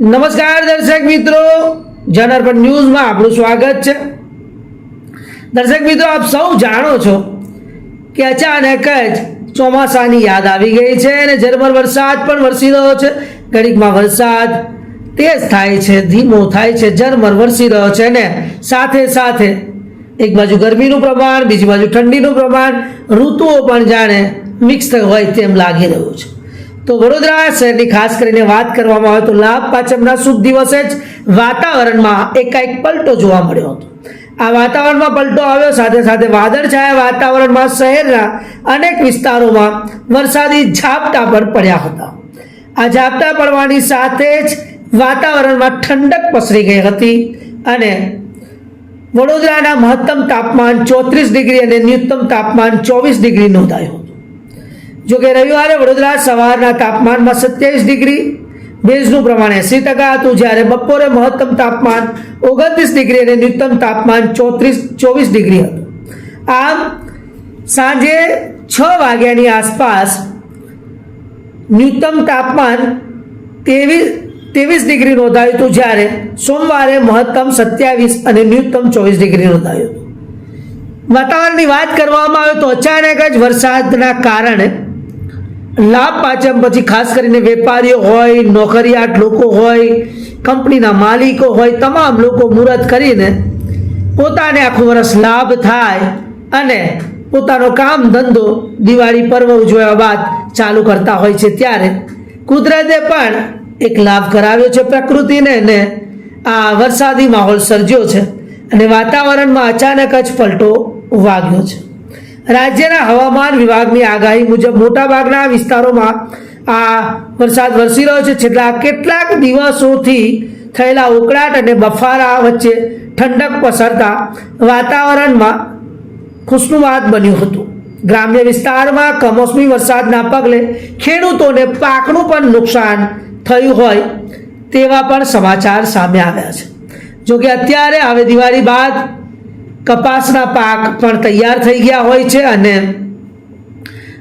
નમસ્કાર દર્શક મિત્રો. જનઅર્પણ ન્યૂઝમાં આપણું સ્વાગત છે. દર્શક મિત્રો, આપ સૌ જાણો છો કે અચાનક જ ચોમાસાની યાદ આવી ગઈ છે અને ઝરમર વરસાદ પણ વરસી રહ્યો છે. ઘડીકમાં વરસાદ તેજ થાય છે, ધીમો થાય છે, ઝરમર વરસી રહ્યો છે ને સાથે સાથે એક બાજુ ગરમીનું પ્રમાણ, બીજી બાજુ ઠંડીનું પ્રમાણ, ઋતુઓ પણ જાણે મિક્સ હોય તેમ લાગી રહ્યું છે. તો વડોદરા શહેરની ખાસ કરીને વાત કરવામાં આવે તો લાભ પાંચમના શુભ દિવસે જ વાતાવરણમાં એકાએક પલટો જોવા મળ્યો હતો. આ વાતાવરણમાં પલટો આવ્યો, સાથે સાથે વાદળછાયા વાતાવરણમાં શહેરના અનેક વિસ્તારોમાં વરસાદી ઝાપટા પણ પડ્યા હતા. આ ઝાપટા પડવાની સાથે જ વાતાવરણમાં ઠંડક પસરી ગઈ હતી અને વડોદરાના મહત્તમ તાપમાન ચોત્રીસ ડિગ્રી અને ન્યૂનતમ તાપમાન ચોવીસ ડિગ્રી નોંધાયું હતું. જો કે રવિવારે વડોદરા સવારના તાપમાનમાં સત્યાવીસ ડિગ્રી, ભેજનું પ્રમાણ એસી ટકા હતું. જ્યારે બપોરે મહત્તમ તાપમાન ઓગણત્રીસ ડિગ્રી અને ન્યૂનતમ તાપમાન ચોત્રીસ, ચોવીસ ડિગ્રી હતું. આમ, સાંજે છ વાગ્યાની આસપાસ ન્યૂનતમ તાપમાન ત્રેવીસ ત્રેવીસ ડિગ્રી નોંધાયું હતું. જ્યારે સોમવારે મહત્તમ સત્યાવીસ અને ન્યૂનતમ ચોવીસ ડિગ્રી નોંધાયું હતું. વાતાવરણની વાત કરવામાં આવે તો અચાનક જ વરસાદના કારણે લાભ પાચમ પછી ખાસ કરીને વેપારીઓ હોય, નોકરિયાત લોકો હોય, કંપનીના માલિકો હોય, તમામ લોકો મુહૂર્ત કરીને પોતાને આખું વર્ષ લાભ થાય અને પોતાનો કામ ધંધો દિવાળી પર્વ ઉજવ્યા બાદ ચાલુ કરતા હોય છે. ત્યારે કુદરતે પણ એક લાભ કરાવ્યો છે પ્રકૃતિને ને આ વરસાદી માહોલ સર્જ્યો છે અને વાતાવરણમાં અચાનક જ પલટો વાગ્યો છે. રાજ્યના હવામાન વિભાગની આગાહી મુજબ મોટાભાગના વિસ્તારોમાં આ વરસાદ વરસી રહ્યો છે. છેલ્લા કેટલાક દિવસોથી થયેલા ઉકળાટ અને બફારા વચ્ચે ઠંડક પસરતા વાતાવરણમાં ખુશનુમાત બન્યું હતું. ગ્રામ્ય વિસ્તારમાં કમોસમી વરસાદના પગલે ખેડૂતોને પાકનું પણ નુકસાન થયું હોય તેવા પણ સમાચાર સામે આવ્યા છે. જોકે અત્યારે હવે દિવાળી બાદ કપાસના પાક પણ તૈયાર થઈ ગયા હોય છે અને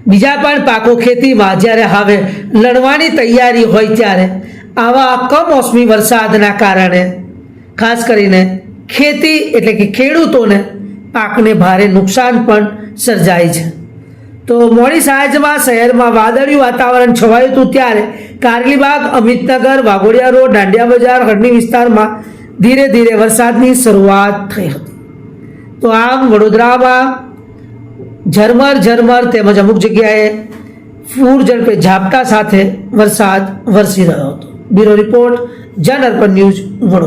બીજા પણ પાકો ખેતીમાં જ્યારે હવે લણવાની તૈયારી હોય ત્યારે આવા કમોસમી વરસાદના કારણે ખાસ કરીને ખેતી એટલે કે ખેડૂતોને પાકને ભારે નુકસાન પણ સર્જાય છે. તો મોડી સાંજમાં શહેરમાં વાદળિયું વાતાવરણ છવાયું હતું ત્યારે કારલીબાગ, અમિતનગર, વાઘોડિયા રોડ, દાંડિયા બજાર હળની વિસ્તારમાં ધીરે ધીરે વરસાદની શરૂઆત થઈ હતી. તો આમ વડોદરામાં ઝરમર ઝરમર તેમજ અમુક જગ્યાએ પૂર ઝડપે ઝાપટા સાથે વરસાદ વરસી રહ્યો હતો. બ્યુરો રિપોર્ટ, જન અર્પણ ન્યૂઝ વડોદરા.